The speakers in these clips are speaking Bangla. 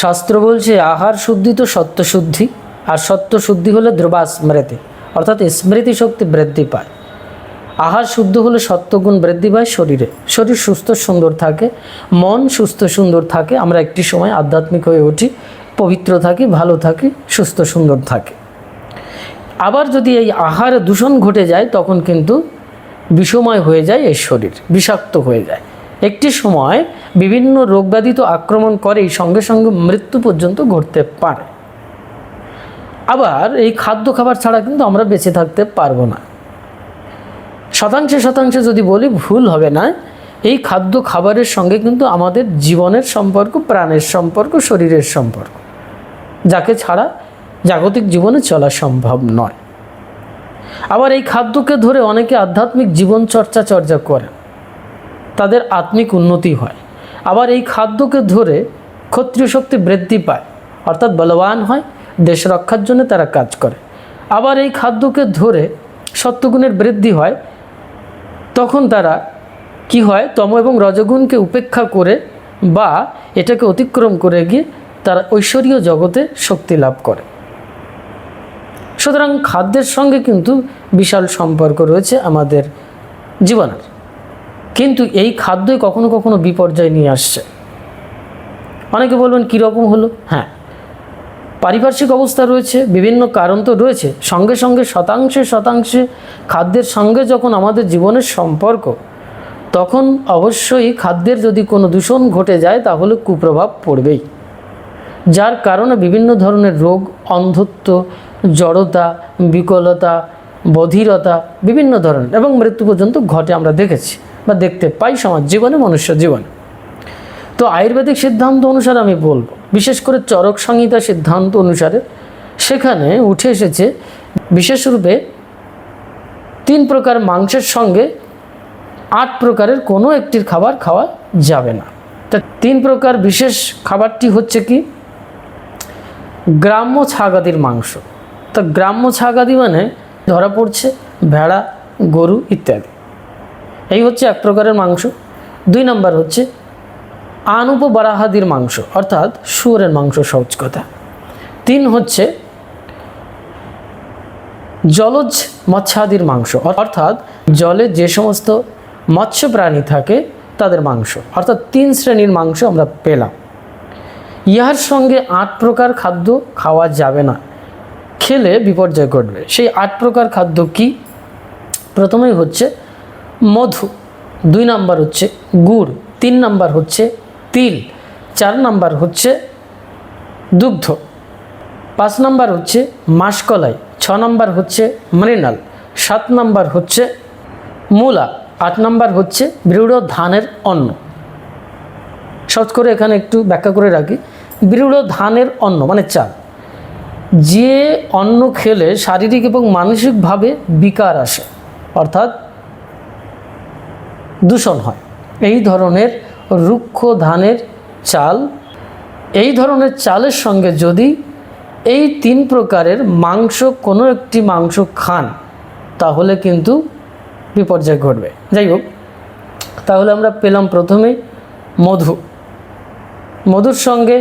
শাস্ত্র বলছে, আহার শুদ্ধি তো সত্য শুদ্ধি, আর সত্য শুদ্ধি হলে ধ্রুবা স্মৃতি, অর্থাৎ স্মৃতি শক্তি বৃদ্ধি পায়। আহার শুদ্ধ হলে সত্যগুণ বৃদ্ধি পায় শরীরে। শরীর সুস্থ সুন্দর থাকে, মন সুস্থ সুন্দর থাকে, আমরা একটি সময় আধ্যাত্মিক হয়ে উঠি, পবিত্র থাকি, ভালো থাকি, সুস্থ সুন্দর থাকে। আবার যদি এই আহার দূষণ ঘটে যায়, তখন কিন্তু বিষময় হয়ে যায় এই শরীর, বিষাক্ত হয়ে যায়। একটি সময় বিভিন্ন রোগব্যাধি তো আক্রমণ করেই সঙ্গে সঙ্গে মৃত্যু পর্যন্ত ঘটতে পারে। আবার এই খাদ্য খাবার ছাড়া কিন্তু আমরা বেঁচে থাকতে পারব না। শতাংশে শতাংশে যদি বলি ভুল হবে না, এই খাদ্য খাবারের সঙ্গে কিন্তু আমাদের জীবনের সম্পর্ক, প্রাণের সম্পর্ক, শরীরের সম্পর্ক, যাকে ছাড়া জাগতিক জীবনে চলা সম্ভব নয়। আবার এই খাদ্যকে ধরে অনেকে আধ্যাত্মিক জীবন চর্চা চর্চা করে তাদের আত্মিক উন্নতি হয়। আবার এই খাদ্যকে ধরে ক্ষত্রিয় শক্তি বৃদ্ধি পায়, অর্থাৎ বলবান হয়, দেশ রক্ষার জন্য তারা কাজ করে। আবার এই খাদ্যকে ধরে সত্যগুণের বৃদ্ধি হয়, তখন তারা কি হয়, তম এবং রজগুণকে উপেক্ষা করে বা এটাকে অতিক্রম করে গিয়ে তারা ঐশ্বরীয় জগতে শক্তি লাভ করে। সুতরাং খাদ্যের সঙ্গে কিন্তু বিশাল সম্পর্ক রয়েছে আমাদের জীবনের। কিন্তু এই খাদ্যই কখনো কখনো বিপর্যয় নিয়ে আসছে। অনেকে বলবেন, কীরকম হলো? হ্যাঁ পারিপার্শ্বিক অবস্থা রয়েছে, বিভিন্ন কারণ তো রয়েছে। সঙ্গে সঙ্গে শতাংশে শতাংশে খাদ্যের সঙ্গে যখন আমাদের জীবনের সম্পর্ক, তখন অবশ্যই খাদ্যের যদি কোনো দূষণ ঘটে যায়, তাহলে কুপ্রভাব পড়বেই। যার কারণে বিভিন্ন ধরনের রোগ, অন্ধত্ব, জড়তা, বিকলতা, বধিরতা, বিভিন্ন ধরনের এবং মৃত্যু পর্যন্ত ঘটে আমরা দেখেছি। বা দেখতে পাই সমাজ জীবনে, মনুষ্য জীবনে। তো আয়ুর্বেদিক সিদ্ধান্ত অনুসারে আমি বলব, বিশেষ করে চরক সংহিতা সিদ্ধান্ত অনুসারে সেখানে উঠে এসেছে বিশেষরূপে তিন প্রকার মাংসের সঙ্গে আট প্রকারের কোনো একটির খাবার খাওয়া যাবে না। তা তিন প্রকার বিশেষ খাবারটি হচ্ছে কি? গ্রাম্য ছাগাদির মাংস। তা গ্রাম্য ছাগাদি মানে ধরা পড়ছে ভেড়া, গরু ইত্যাদি। এই হচ্ছে এক প্রকারের মাংস। দুই নাম্বার হচ্ছে আনুপবারাহাদির মাংস, অর্থাৎ শুয়োরের মাংস সহজ কথা। তিন হচ্ছে জলজ মৎস্যাদির মাংস, অর্থাৎ জলে যে সমস্ত মৎস্য প্রাণী থাকে তাদের মাংস, অর্থাৎ তিন শ্রেণির মাংস আমরা পেলাম। ইহার সঙ্গে আট প্রকার খাদ্য খাওয়া যাবে না, খেলে বিপর্যয় ঘটবে। সেই আট প্রকার খাদ্য কি? প্রথমেই হচ্ছে মধু, দুই নাম্বার হচ্ছে গুড়, তিন নাম্বার হচ্ছে তিল, চার নাম্বার হচ্ছে দুগ্ধ, পাঁচ নাম্বার হচ্ছে মাসকলাই, ছ নাম্বার হচ্ছে মৃণাল, সাত নাম্বার হচ্ছে মূলা, আট নাম্বার হচ্ছে বৃঢ় ধানের অন্ন। সহজ করে এখানে একটু ব্যাখ্যা করে রাখি। বৃঢ় ধানের অন্ন মানে চাল। যে অন্ন খেলে শারীরিক এবং মানসিকভাবে বিকার আসে। অর্থাৎ দূষণ হয়। এই ধরনের রুক্ষ ধানের চাল, এই ধরনের চালের সঙ্গে যদি এই তিন প্রকারের মাংস, কোনো একটি মাংস খান, তাহলে কিন্তু বিপর্যয় ঘটবে। যাই হোক, তাহলে আমরা পেলাম প্রথমে মধু। মধুর সঙ্গে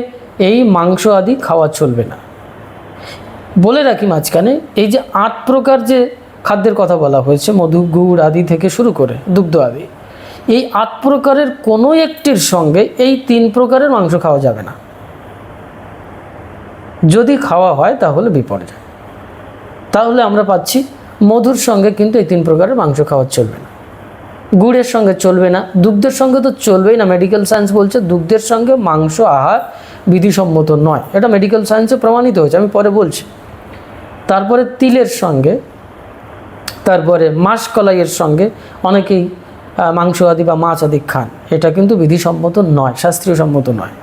এই মাংস আদি খাওয়া চলবে না। বলে রাখি মাঝখানে, এই যে আট প্রকার যে খাদ্যের কথা বলা হয়েছে, মধু, গুড় আদি থেকে শুরু করে দুগ্ধ আদি এই আট প্রকারের কোনো একটির সঙ্গে এই তিন প্রকারের মাংস খাওয়া যাবে না। যদি খাওয়া হয় তাহলে বিপর্যয় তাহলে আমরা পাচ্ছি মধুর সঙ্গে কিন্তু এই তিন প্রকারের মাংস খাওয়া চলবে না। গুড়ের সঙ্গে চলবে না। দুগ্ধের সঙ্গে তো চলবেই না। মেডিকেল সায়েন্স বলছে দুগ্ধের সঙ্গে মাংস, আহার বিধিসম্মত নয়। এটা মেডিকেল সায়েন্সে প্রমাণিত হয়েছে। আমি পরে বলছি। তারপরে তিলের সঙ্গে, তারপরে মাস কলাইয়ের সঙ্গে অনেকেই মাংস আদি বা মাছ আদি খান। এটা কিন্তু বিধিসম্মত নয় শাস্ত্রীয় সম্মত নয়।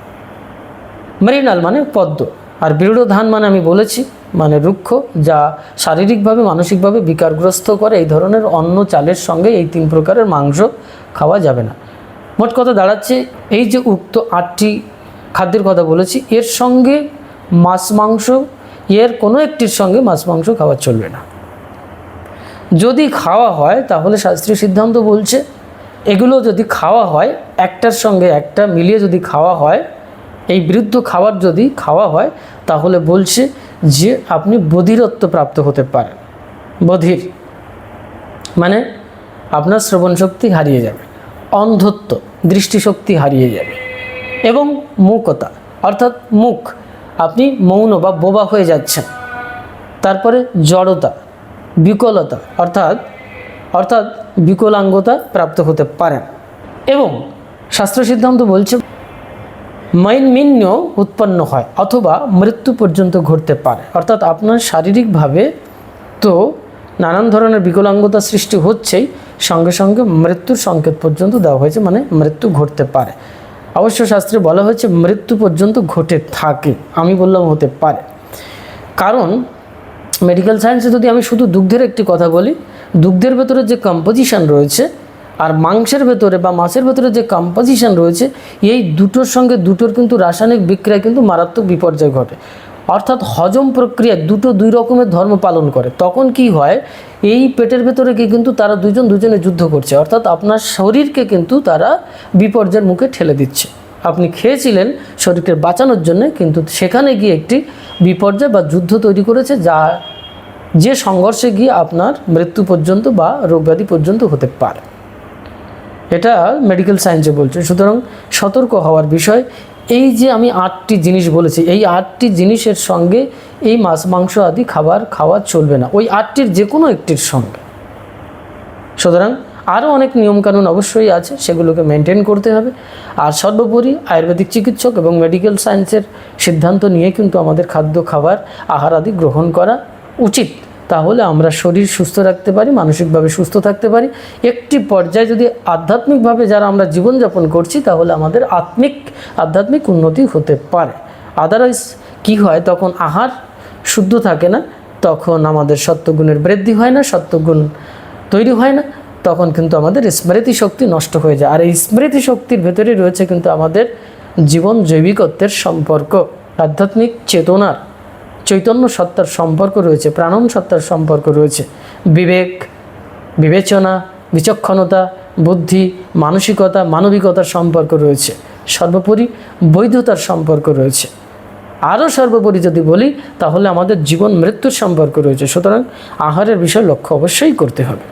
মেরিনাল মানে পদ্ম। আর বৃঢ় ধান মানে আমি বলেছি মানে রুক্ষ, যা শারীরিকভাবে, মানসিকভাবে বিকারগ্রস্ত করে। এই ধরনের অন্য চালের সঙ্গে এই তিন প্রকারের মাংস খাওয়া যাবে না। মোট কথা দাঁড়াচ্ছে, এই যে উক্ত আটটি খাদ্যের কথা বলেছি, এর সঙ্গে মাছ মাংস, এর কোনো একটির সঙ্গে মাছ মাংস খাওয়া চলবে না। যদি খাওয়া হয়, তাহলে শাস্ত্রীয় সিদ্ধান্ত বলছে এগুলো যদি খাওয়া হয়, একটার সঙ্গে একটা মিলিয়ে যদি খাওয়া হয়, এই বিরুদ্ধ খাবার যদি খাওয়া হয়, তাহলে বলছে যে আপনি বধিরত্ব প্রাপ্ত হতে পারেন। বধির মানে আপনার শ্রবণ শক্তি হারিয়ে যাবে, অন্ধত্ব, দৃষ্টিশক্তি হারিয়ে যাবে এবং মূকতা, অর্থাৎ মুখ, আপনি মৌন বা বোবা হয়ে যাচ্ছেন। তারপরে জড়তা, বিকলতা, অর্থাৎ অর্থাৎ বিকলাঙ্গতা প্রাপ্ত হতে পারেন এবং শাস্ত্র সিদ্ধান্ত বলছে মাইনমিন্য উৎপন্ন হয় অথবা মৃত্যু পর্যন্ত ঘটতে পারে। অর্থাৎ আপনার শারীরিকভাবে তো নানান ধরনের বিকলাঙ্গতা সৃষ্টি হচ্ছেই, সঙ্গে সঙ্গে মৃত্যুর সংকেত পর্যন্ত দেওয়া হয়েছে মানে মৃত্যু ঘটতে পারে। অবশ্য শাস্ত্রে বলা হয়েছে, মৃত্যু পর্যন্ত ঘটে থাকে। আমি বললাম হতে পারে। কারণ মেডিকেল সায়েন্সে যদি আমি শুধু দুগ্ধের একটি কথা বলি, দুগ্ধের ভেতরে যে কম্পোজিশন রয়েছে আর মাংসের ভেতরে বা মাছের ভেতরে যে কম্পোজিশন রয়েছে, এই দুটোর সঙ্গে দুটোর কিন্তু রাসায়নিক বিক্রিয়া কিন্তু মারাত্মক বিপর্যয় ঘটে। অর্থাৎ হজম প্রক্রিয়া দুটো দুই রকমের ধর্ম পালন করে। তখন কি হয়, এই পেটের ভেতরে কি কিন্তু তারা দুজন দুজনে যুদ্ধ করছে। অর্থাৎ আপনার শরীরকে কিন্তু তারা বিপর্যয়ের মুখে ঠেলে দিচ্ছে। আপনি খেয়েছিলেন শরীরকে বাঁচানোর জন্য, কিন্তু সেখানে গিয়ে একটি বিপর্যয় বা যুদ্ধ তৈরি করেছে, যা যে সংঘর্ষে গিয়ে আপনার মৃত্যু পর্যন্ত বা রোগব্যাধি পর্যন্ত হতে পারে। এটা মেডিকেল সায়েন্সে বলছে। সুতরাং সতর্ক হওয়ার বিষয়, এই যে আমি আটটি জিনিস বলেছি, এই আটটি জিনিসের সঙ্গে এই মাছ, মাংস আদি খাবার খাওয়া চলবে না। ওই আটটির যে কোনো একটির সঙ্গে। সুতরাং আরও অনেক নিয়মকানুন অবশ্যই আছে, সেগুলোকে মেনটেন করতে হবে। আর সর্বোপরি আয়ুর্বেদিক চিকিৎসক এবং মেডিকেল সায়েন্সের সিদ্ধান্ত নিয়ে কিন্তু আমাদের খাদ্য, খাবার, আহার আদি গ্রহণ করা। উচিত। তাহলে আমরা শরীর সুস্থ রাখতে পারি, মানসিকভাবে সুস্থ থাকতে পারি। একটি পর্যায়ে যদি আধ্যাত্মিকভাবে যারা আমরা জীবনযাপন করছি, তাহলে আমাদের আত্মিক, আধ্যাত্মিক উন্নতি হতে পারে। আদারওয়াইজ কি হয়? তখন আহার শুদ্ধ থাকে না, তখন আমাদের সত্যগুণের বৃদ্ধি হয় না সত্যগুণ তৈরি হয় না, তখন কিন্তু আমাদের স্মৃতি শক্তি নষ্ট হয়ে যায়। আর এই স্মৃতি শক্তির ভেতরে রয়েছে কিন্তু আমাদের জীবন জৈবিকত্বের সম্পর্ক, আধ্যাত্মিক চেতনার। চৈতন্য সত্তার সম্পর্ক রয়েছে প্রাণন সত্তার সম্পর্ক রয়েছে। বিবেক, বিবেচনা, বিচক্ষণতা, বুদ্ধি, মানসিকতা, মানবিকতার সম্পর্ক রয়েছে। সর্বোপরি বৈধতার সম্পর্ক রয়েছে। আরও সর্বোপরি যদি বলি, তাহলে আমাদের জীবন মৃত্যুর সম্পর্ক রয়েছে। সুতরাং আহারের বিষয় লক্ষ্য অবশ্যই করতে হবে।